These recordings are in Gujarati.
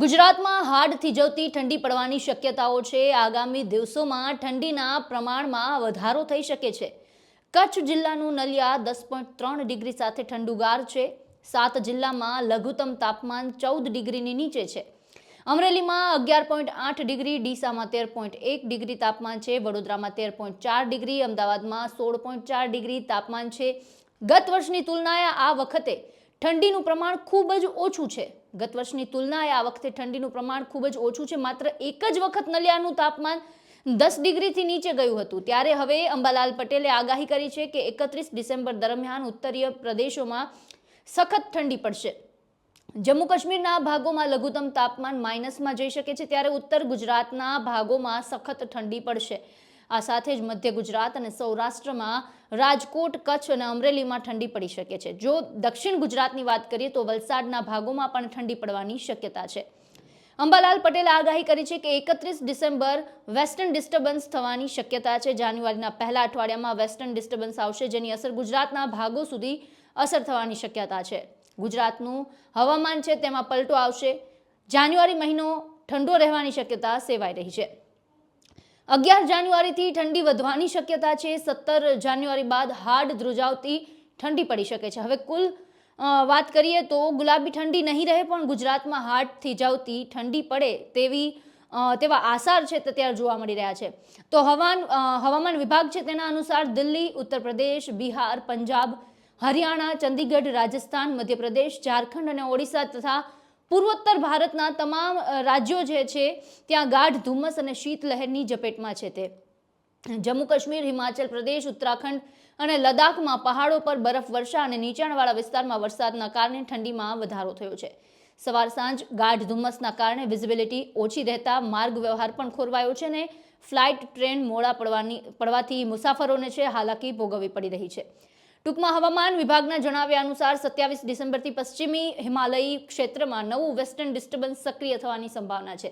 ગુજરાતમાં હાડ થીજવતી ઠંડી પડવાની શક્યતાઓ છે. આગામી દિવસોમાં ઠંડીના પ્રમાણમાં વધારો થઈ શકે છે. કચ્છ જિલ્લાનું નલિયા દસ પોઈન્ટ ત્રણ ડિગ્રી સાથે ઠંડુગાર છે. સાત જિલ્લામાં લઘુત્તમ તાપમાન ચૌદ ડિગ્રીની નીચે છે. અમરેલીમાં અગિયાર પોઈન્ટ આઠ ડિગ્રી, ડીસામાં તેર પોઈન્ટ એક ડિગ્રી તાપમાન છે. વડોદરામાં તેર પોઈન્ટ ચાર ડિગ્રી, અમદાવાદમાં સોળ પોઈન્ટ ચાર ડિગ્રી તાપમાન છે. ગત વર્ષની તુલનાએ આ વખતે ઠંડીનું પ્રમાણ ખૂબ જ ઓછું છે. ગત વર્ષની તુલનાએ આ વખતે ઠંડીનું પ્રમાણ ખૂબ જ ઓછું છે. માત્ર એક જ વખત નલિયાનું તાપમાન દસ ડિગ્રીથી નીચે ગયું હતું. ત્યારે હવે અંબાલાલ પટેલે આગાહી કરી છે કે એકત્રીસ ડિસેમ્બર દરમિયાન ઉત્તરીય પ્રદેશોમાં સખત ઠંડી પડશે. જમ્મુ કાશ્મીરના ભાગોમાં લઘુત્તમ તાપમાન માઇનસમાં જઈ શકે છે. ત્યારે ઉત્તર ગુજરાતના ભાગોમાં સખત ઠંડી પડશે. આ સાથે જ મધ્ય ગુજરાત અને સૌરાષ્ટ્રમાં રાજકોટ, કચ્છ અને અમરેલીમાં ઠંડી પડી શકે છે. જો દક્ષિણ ગુજરાતની વાત કરીએ તો વલસાડના ભાગોમાં પણ ઠંડી પડવાની શક્યતા છે. અંબાલાલ પટેલે આગાહી કરી છે કે એકત્રીસ ડિસેમ્બર વેસ્ટર્ન ડિસ્ટર્બન્સ થવાની શક્યતા છે. જાન્યુઆરીના પહેલા અઠવાડિયામાં વેસ્ટર્ન ડિસ્ટર્બન્સ આવશે, જેની અસર ગુજરાતના ભાગો સુધી અસર થવાની શક્યતા છે. ગુજરાતનું હવામાન છે, તેમાં પલટો આવશે. જાન્યુઆરી મહિનો ઠંડો રહેવાની શક્યતા સેવાઈ રહી છે. અગિયાર જાન્યુઆરીથી ઠંડી વધવાની શક્યતા છે. સત્તર જાન્યુઆરી બાદ હાડ ધ્રુજાવતી ઠંડી પડી શકે છે. હવે કુલ વાત કરીએ તો ગુલાબી ઠંડી નહીં રહે પણ ગુજરાતમાં હાડ થીજાવતી ઠંડી પડે તેવી તેવા આસાર છે તે ત્યારે જોવા મળી રહ્યા છે. તો હવાન હવામાન વિભાગ છે તેના અનુસાર દિલ્હી, ઉત્તર પ્રદેશ, બિહાર, પંજાબ, હરિયાણા, ચંદીગઢ, રાજસ્થાન, મધ્યપ્રદેશ, ઝારખંડ અને ઓડિશા તથા પૂર્વોત્તર ભારતના તમામ રાજ્યો જે છે, ત્યાં ગાઢ ધુમ્મસ અને શીતલહેરની ઝપેટમાં છે તે. જમ્મુ કાશ્મીર, હિમાચલ પ્રદેશ, ઉત્તરાખંડ અને લદ્દાખમાં પહાડો પર બરફ વર્ષા અને નીચાણવાળા વિસ્તારમાં વરસાદના કારણે ઠંડીમાં વધારો થયો છે. સવાર સાંજ ગાઢ ધુમ્મસના કારણે વિઝિબિલિટી ઓછી રહેતા માર્ગ વ્યવહાર પણ ખોરવાયો છે અને ફ્લાઇટ ટ્રેન મોડા પડવાની, પડવાથી મુસાફરોને છે, હાલાકી ભોગવવી પડી રહી છે. ટૂંકમાં હવામાન વિભાગના જણાવ્યા અનુસાર સત્યાવીસ ડિસેમ્બરથી પશ્ચિમી હિમાલયી ક્ષેત્રમાં નવું વેસ્ટર્ન ડિસ્ટર્બન્સ સક્રિય થવાની સંભાવના છે.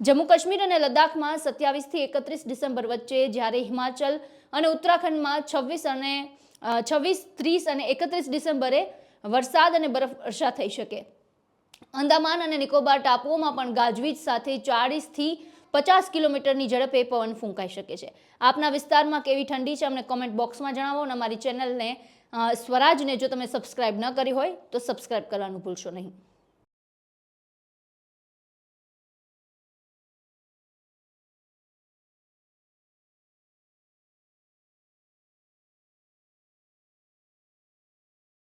જમ્મુ કાશ્મીર અને લદ્દાખમાં સત્યાવીસથી એકત્રીસ ડિસેમ્બર વચ્ચે જ્યારે હિમાચલ અને ઉત્તરાખંડમાં છવ્વીસ અને છવ્વીસ, ત્રીસ અને એકત્રીસ ડિસેમ્બરે વરસાદ અને બરફ વર્ષા થઈ શકે. અંદામાન અને નિકોબાર ટાપુઓમાં પણ ગાજવીજ સાથે ચાળીસથી પચાસ કિલોમીટરની ઝડપે પવન ફૂંકાઈ શકે છે. આપના વિસ્તારમાં કેવી ઠંડી છે, અમને કોમેન્ટ બોક્સમાં જણાવો અને અમારી ચેનલને સ્વરાજને જો તમે સબસ્ક્રાઇબ ન કરી હોય, તો સબસ્ક્રાઇબ કરવાનું ભૂલશો નહીં.